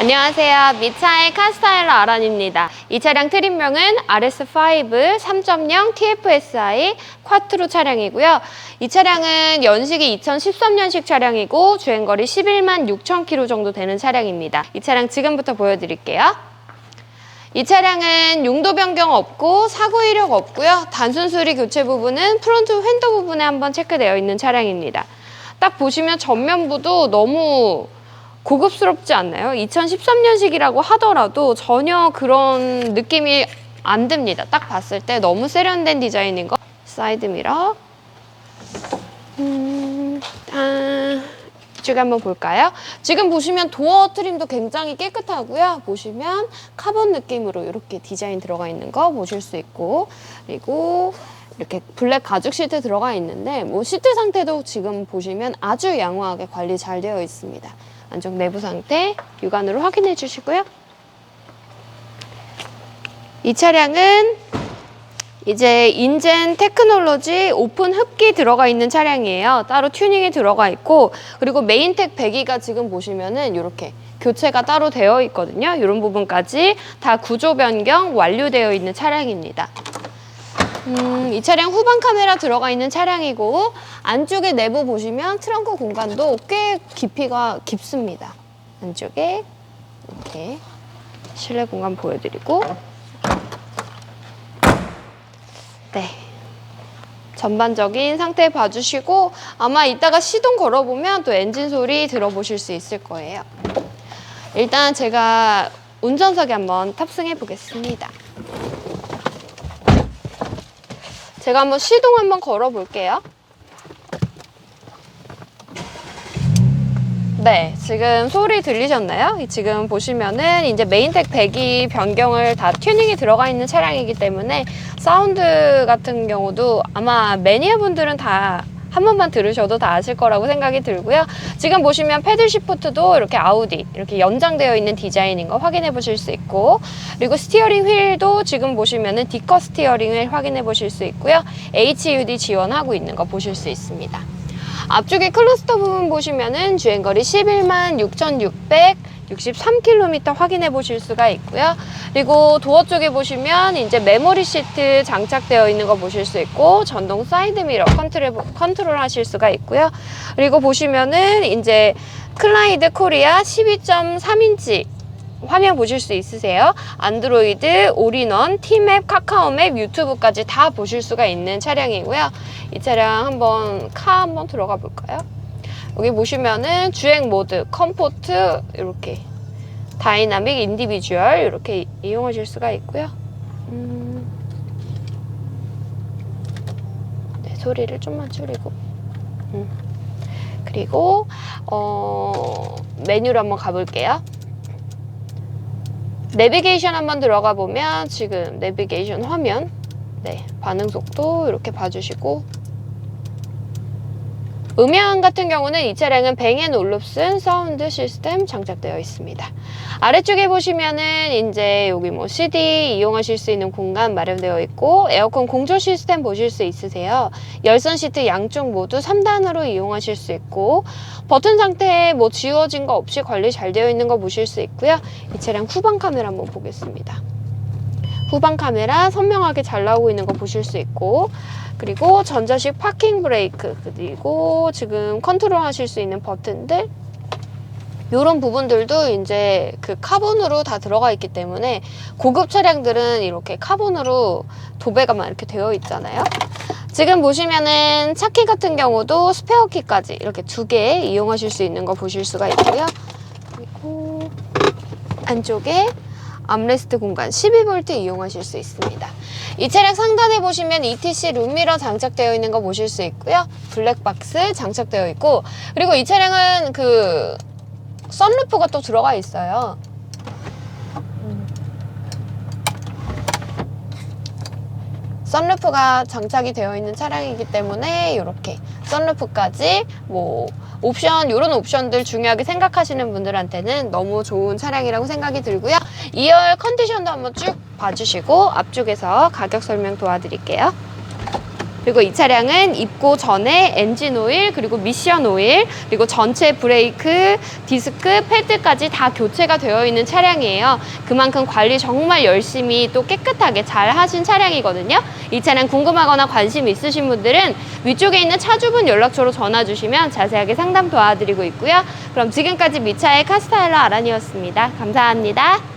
안녕하세요. 미차의 카스타일러 아란입니다. 이 차량 트림명은 RS5 3.0 TFSI 쿼트로 차량이고요. 이 차량은 연식이 2013년식 차량이고 주행거리 11만 6천 킬로 정도 되는 차량입니다. 이 차량 지금부터 보여드릴게요. 이 차량은 용도 변경 없고 사고 이력 없고요. 단순 수리 교체 부분은 프론트 휀더 부분에 한번 체크되어 있는 차량입니다. 딱 보시면 전면부도 너무 고급스럽지 않나요? 2013년식이라고 하더라도 전혀 그런 느낌이 안 듭니다. 딱 봤을 때 너무 세련된 디자인인 거. 사이드 미러. 음, 아, 한번 볼까요? 지금 보시면 도어 트림도 굉장히 깨끗하고요. 보시면 카본 느낌으로 이렇게 디자인 들어가 있는 거 보실 수 있고 그리고 이렇게 블랙 가죽 시트 들어가 있는데 뭐 시트 상태도 지금 보시면 아주 양호하게 관리 잘 되어 있습니다. 안쪽 내부 상태 육안으로 확인해 주시고요. 이 차량은 이제 인젠 테크놀로지 오픈 흡기 들어가 있는 차량이에요. 따로 튜닝이 들어가 있고 그리고 메인텍 배기가 지금 보시면은 이렇게 교체가 따로 되어 있거든요. 이런 부분까지 다 구조 변경 완료되어 있는 차량입니다. 음, 이 차량 후방 카메라 들어가 있는 차량이고 안쪽에 내부 보시면 트렁크 공간도 꽤 깊이가 깊습니다. 안쪽에 이렇게 실내 공간 보여드리고 네. 전반적인 상태 봐주시고 아마 이따가 시동 걸어보면 또 엔진 소리 들어보실 수 있을 거예요. 일단 제가 운전석에 한번 탑승해 보겠습니다. 제가 한번 시동 한번 걸어 볼게요. 네, 지금 소리 들리셨나요? 지금 보시면은 이제 메인텍 배기 변경을 다 튜닝이 들어가 있는 차량이기 때문에 사운드 같은 경우도 아마 매니아 분들은 다 한 번만 들으셔도 다 아실 거라고 생각이 들고요. 지금 보시면 패들 시프트도 이렇게 아우디 이렇게 연장되어 있는 디자인인 거 확인해 보실 수 있고 그리고 스티어링 휠도 지금 보시면은 디커 스티어링을 확인해 보실 수 있고요. HUD 지원하고 있는 거 보실 수 있습니다. 앞쪽에 클러스터 부분 보시면은 주행거리 11만 6,663km 확인해 보실 수가 있고요. 그리고 도어 쪽에 보시면 이제 메모리 시트 장착되어 있는 거 보실 수 있고 전동 사이드 미러 컨트롤, 컨트롤 하실 수가 있고요. 그리고 보시면은 이제 클라이드 코리아 12.3인치 화면 보실 수 있으세요. 안드로이드, 올인원, 티맵, 카카오맵, 유튜브까지 다 보실 수가 있는 차량이고요. 이 차량 한번 카 한번 들어가 볼까요? 여기 보시면은 주행 모드, 컴포트 이렇게 다이나믹, 인디비주얼 이렇게 이용하실 수가 있고요. 음... 네, 소리를 좀만 줄이고. 음. 그리고 어, 메뉴로 한번 가볼게요. 내비게이션 한번 들어가 보면 지금 내비게이션 화면 네, 반응 속도 이렇게 봐주시고 음향 같은 경우는 이 차량은 뱅앤올룹슨 사운드 시스템 장착되어 있습니다. 아래쪽에 보시면은 이제 여기 뭐 CD 이용하실 수 있는 공간 마련되어 있고 에어컨 공조 시스템 보실 수 있으세요. 열선 시트 양쪽 모두 3단으로 이용하실 수 있고 버튼 상태에 뭐 지워진 거 없이 관리 잘 되어 있는 거 보실 수 있고요. 이 차량 후방 카메라 한번 보겠습니다. 후방 카메라 선명하게 잘 나오고 있는 거 보실 수 있고 그리고 전자식 파킹 브레이크 그리고 지금 컨트롤 하실 수 있는 버튼들 이런 부분들도 이제 그 카본으로 다 들어가 있기 때문에 고급 차량들은 이렇게 카본으로 도배가 막 이렇게 되어 있잖아요. 지금 보시면은 차키 같은 경우도 스페어 키까지 이렇게 두 개 이용하실 수 있는 거 보실 수가 있고요. 그리고 안쪽에 암레스트 공간 12V 이용하실 수 있습니다. 이 차량 상단에 보시면 ETC 룸미러 장착되어 있는 거 보실 수 있고요. 블랙박스 장착되어 있고 그리고 이 차량은 그 썬루프가 또 들어가 있어요. 썬루프가 장착이 되어 있는 차량이기 때문에 이렇게 썬루프까지 뭐 옵션 이런 옵션들 중요하게 생각하시는 분들한테는 너무 좋은 차량이라고 생각이 들고요. 2열 컨디션도 한번 쭉 봐주시고 앞쪽에서 가격 설명 도와드릴게요. 그리고 이 차량은 입고 전에 엔진 오일, 그리고 미션 오일, 그리고 전체 브레이크, 디스크, 패드까지 다 교체가 되어 있는 차량이에요. 그만큼 관리 정말 열심히 또 깨끗하게 잘 하신 차량이거든요. 이 차량 궁금하거나 관심 있으신 분들은 위쪽에 있는 차주분 연락처로 전화 주시면 자세하게 상담 도와드리고 있고요. 그럼 지금까지 미차의 카스타일러 아란이었습니다. 감사합니다.